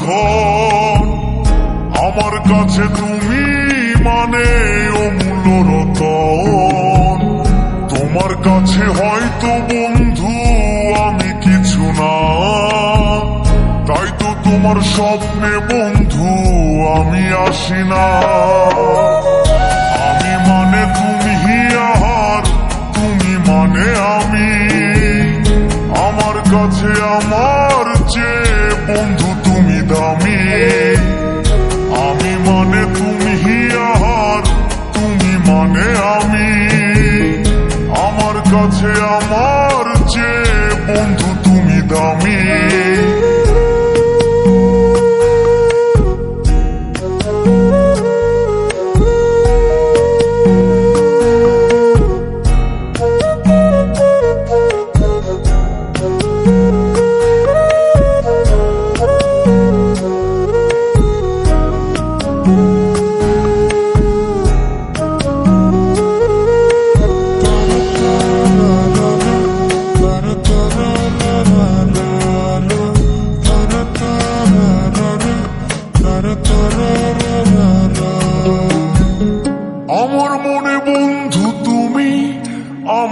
ধন আমার কাছে তুমি মানে অমূল্য রতন। তোমার কাছে হয়তো বন্ধু আমি কিছু না, তাই তো তোমার স্বপ্নে বন্ধু আমি আসি না। আমি মানে তুমি আর তুমি মানে আমি। আমার কাছে আমার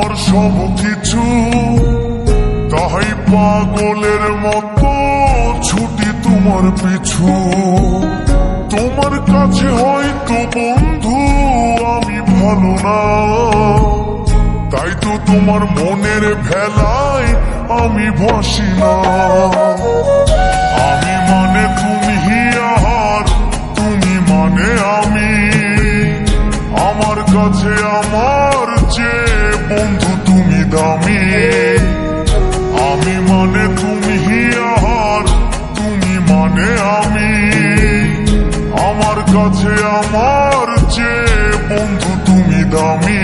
আমার সব কিছু। তাই পাগলের মতো ছুটি তোমার পিছু। তোমার কাছে হয়তো বন্ধু আমি ভালো না। তাই তো তোমার মনের ভেলায় আমি ভাসি না। আমি মানে তুমি আর তুমি মানে আমি। আমার কাছে আমার আমার চেয়ে বন্ধু তুমি দামি।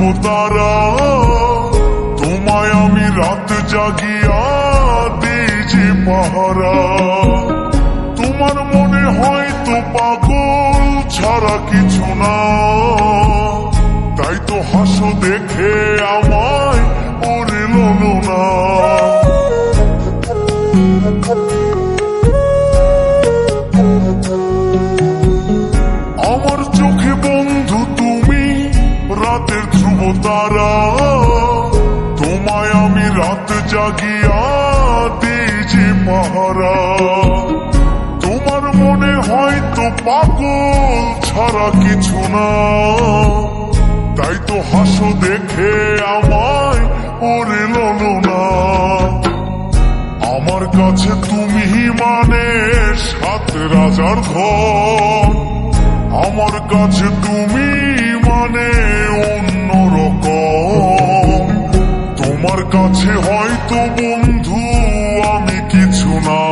রাতের তারা, তোমায় আমি রাত জাগিয়া যে পাহারা। তোমার মনে হয় হয়তো পাগল ছাড়া কিছু না। তাই তো হাসো দেখে আমায়, ওরে লোলো না তারা তোমায় আমি রাত জাগিয়া যে পাহারা তোমার মনে হয়তো পাগল ছাড়া কিছু না। তাই তো হাসো দেখে আমায়, ওরে না আমার কাছে তুমি মানে সাত রাজার ধন। আমার কাছে তুমি মানে তোমার কাছে হয়তো বন্ধু আমি কিছু না।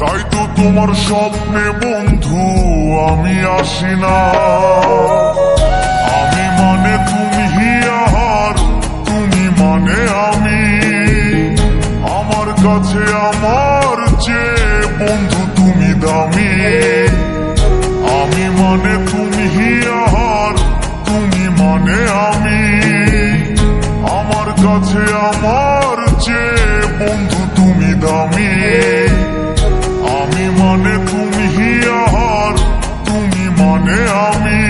তাই তো তোমার স্বপ্নে বন্ধু আমি আসি না। আমি মানে তুমি আর তুমি মানে আমি। আমার কাছে আমার চেয়ে বন্ধু তুমি দামি। আমি মানে তুমি আর তুমি মানে আমি। কাছে আমার চেয়ে বন্ধু তুমি দামি। আমি মানে তুমি আর তুমি মানে আমি।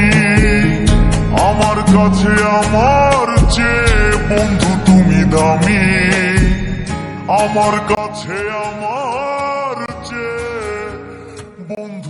আমার কাছে আমার চেয়ে বন্ধু তুমি দামি। আমার কাছে আমার চেয়ে বন্ধু